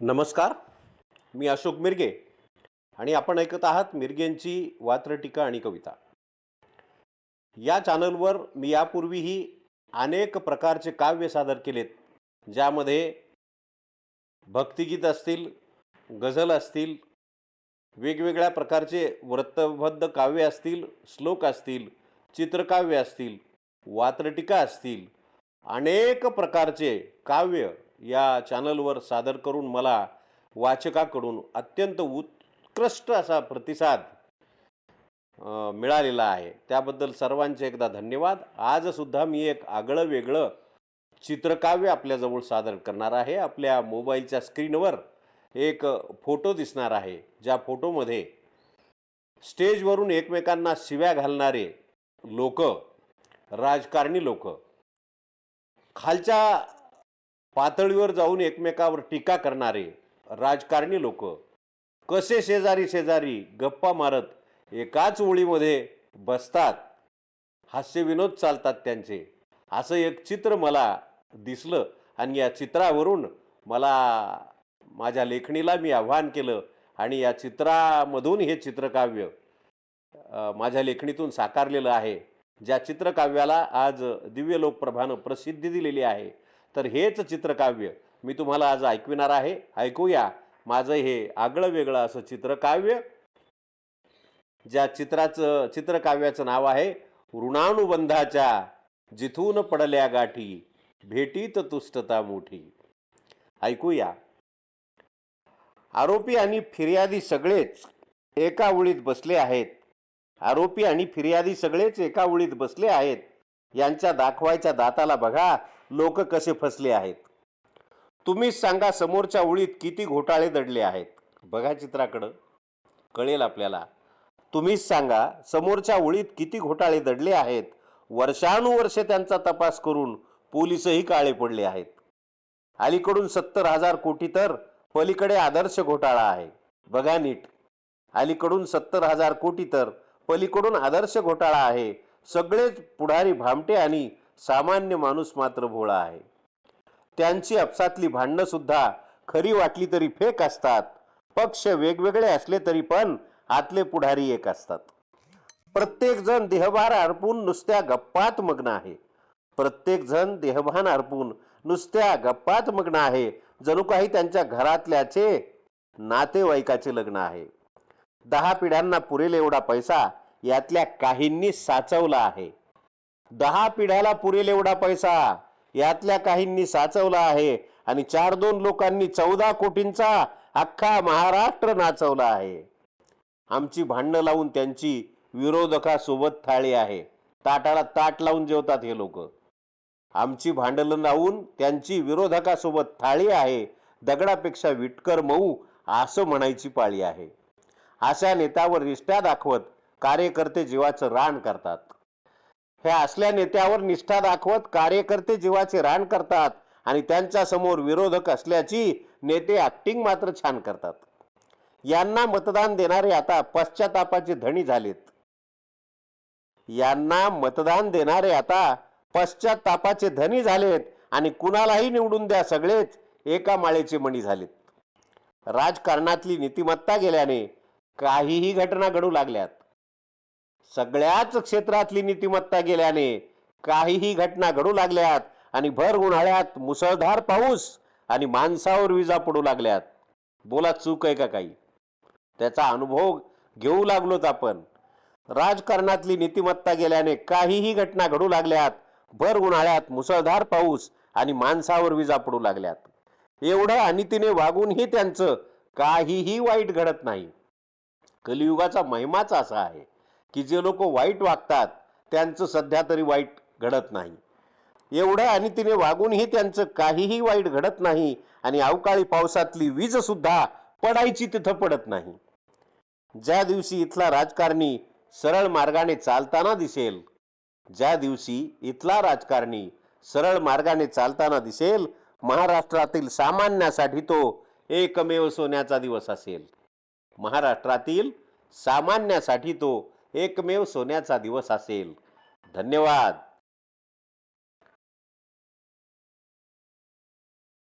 नमस्कार. मी अशोक मिरगे आणि आपण ऐकत आहात मिरगेंची वात्रटीका आणि कविता. या चॅनलवर मी यापूर्वीही अनेक प्रकारचे काव्य सादर केलेत ज्यामध्ये भक्तिगीत असतील गझल असतील वेगवेगळ्या प्रकारचे वृत्तबद्ध काव्य असतील श्लोक असतील चित्रकाव्य असतील वात्रटिका असतील अनेक प्रकारचे काव्य या चॅनलवर सादर करून मला वाचकाकडून अत्यंत उत्कृष्ट असा प्रतिसाद मिळालेला आहे. त्याबद्दल सर्वांचे एकदा धन्यवाद. आजसुद्धा मी एक आगळं वेगळं चित्रकाव्य आपल्याजवळ सादर करणार आहे. आपल्या मोबाईलच्या स्क्रीनवर एक फोटो दिसणार आहे ज्या फोटोमध्ये स्टेजवरून एकमेकांना शिव्या घालणारे लोक राजकारणी लोक खालच्या पातळीवर जाऊन एकमेकावर टीका करणारे राजकारणी लोक. कसे शेजारी शेजारी गप्पा मारत एकाच ओळीमध्ये बसतात? हास्यविनोद चालतात त्यांचे. असं एक चित्र मला दिसलं आणि या चित्रावरून मला माझ्या लेखणीला मी आव्हान केलं आणि या चित्रामधून हे चित्रकाव्य माझ्या लेखणीतून साकारलेलं आहे. ज्या चित्रकाव्याला आज दिव्य लोकप्रभानं प्रसिद्धी दिलेली आहे. तर हेच चित्रकाव्य मी तुम्हाला आज ऐकविणार आहे. ऐकूया माझं हे आगळं वेगळं असं चित्रकाव्य ज्या चित्राचं चित्रकाव्याचं नाव आहे ऋणानुबंधाच्या जिथून पडल्या गाठी भेटीत तुष्टता मोठी. ऐकूया. आरोपी आणि फिर्यादी सगळेच एका ओळीत बसले आहेत. आरोपी आणि फिर्यादी सगळेच एका ओळीत बसले आहेत. यांच्या दाखवायच्या दाताला बघा. लोक कसे फसले आहेत? तुम्हीच सांगा समोरच्या ओळीत किती घोटाळे दडले आहेत? बघा चित्राकडं. कळेल आपल्याला. तुम्हीच सांगा समोरच्या ओळीत किती घोटाळे दडले आहेत? वर्षानुवर्षे त्यांचा तपास करून पोलिसही काळे पडले आहेत. अलीकडून सत्तर हजार कोटी तर पलीकडे आदर्श घोटाळा आहे. बघा नीट. अलीकडून सत्तर हजार कोटी तर पलीकडून आदर्श घोटाळा आहे. सगळेच पुढारी भामटे आणि सामान्य माणूस मात्र भोळा आहे. त्यांची आपसातली भांडणं सुद्धा खरी वाटली तरी फेक असतात. पक्ष वेगवेगळे असले तरी पण आतले पुढारी एक असतात. प्रत्येक जण देहभार अर्पून नुसत्या गप्पात मग्न आहे. प्रत्येक जण देहभान अर्पून नुसत्या गप्पात मग्न आहे. जणू काही त्यांच्या घरातल्याचे नातेवाईकाचे लग्न आहे. दहा पिढ्यांना पुरेल एवढा पैसा यातल्या काहींनी साचवला आहे. दहा पिढ्याला पुरेल एवढा पैसा. यातल्या काहींनी साचवला आहे आणि चार दोन लोकांनी चौदा कोटींचा अख्खा महाराष्ट्र नाचवला आहे. आमची भांडणं लावून त्यांची विरोधकासोबत थाळी आहे. ताटाला ताट लावून जेवतात हे लोक. आमची भांडणं लावून त्यांची विरोधकासोबत थाळी आहे. दगडापेक्षा विटकर मऊ असं म्हणायची पाळी आहे. अशा नेत्यावर रिष्ट्या दाखवत कार्यकर्ते जीवाचं रान करतात. हे असल्या नेत्यावर निष्ठा दाखवत कार्यकर्ते जीवाचे रान करतात आणि त्यांच्यासमोर विरोधक असल्याची नेते ऍक्टिंग मात्र छान करतात. यांना मतदान देणारे आता पश्चातापाचे धणी झालेत. यांना मतदान देणारे आता पश्चातापाचे धनी झालेत आणि कुणालाही निवडून द्या सगळेच एका माळेचे मणी झालेत. राजकारणातली नीतिमत्ता गेल्याने काहीही घटना घडू लागल्यात. सगळ्याच क्षेत्रातली नीतिमत्ता गेल्याने काहीही घटना घडू लागल्यात आणि भर उन्हाळ्यात मुसळधार पाऊस आणि माणसावर विजा पडू लागल्यात. बोला चूक आहे का काही? त्याचा अनुभव घेऊ लागलोत आपण. राजकारणातली नीतिमत्ता गेल्याने काहीही घटना घडू लागल्यात. भर उन्हाळ्यात मुसळधार पाऊस आणि माणसावर विजा पडू लागल्यात. एवढं अनितीने वागूनही त्यांचं काहीही वाईट घडत नाही. कलियुगाचा महिमाच असा आहे. की जे लोक वाईट वागतात त्यांचं सध्या तरी वाईट घडत नाही. एवढं तिने वागूनही त्यांचं काहीही वाईट घडत नाही आणि अवकाळी पावसातली वीज सुद्धा पडायची तिथं पडत नाही. ज्या दिवशी इथला राजकारणी सरळ मार्गाने चालताना दिसेल ज्या दिवशी इथला राजकारणी सरळ मार्गाने चालताना दिसेल महाराष्ट्रातील सामान्यासाठी तो एकमेव सोन्याचा दिवस असेल. महाराष्ट्रातील सामान्यासाठी तो एकमेव सोन्याचा दिवस असेल. धन्यवाद.